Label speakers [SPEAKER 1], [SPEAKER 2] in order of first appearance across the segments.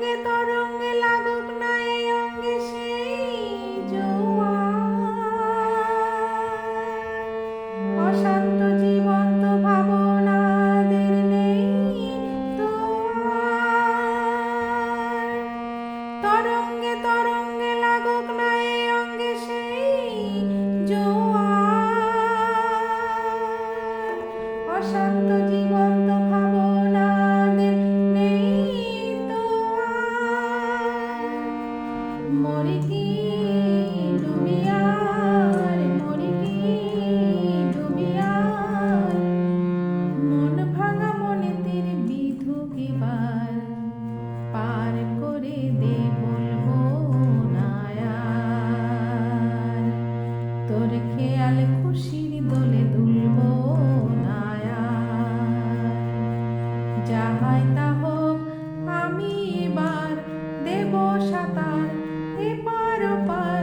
[SPEAKER 1] ngetok খুশির দোলে দুলব যাহাই তাহ আমি এবার দেব সাঁতার এপার ওপার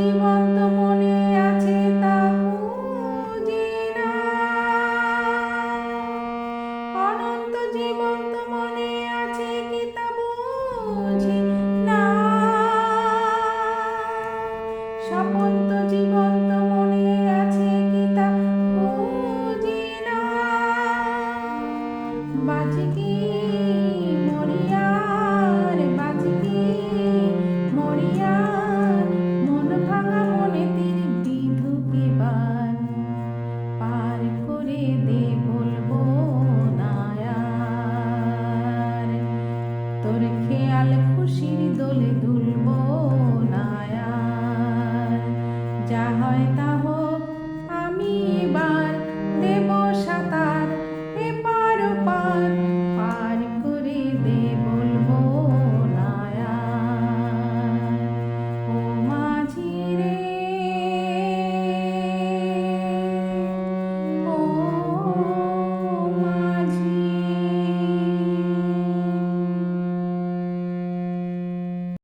[SPEAKER 1] Divantamo.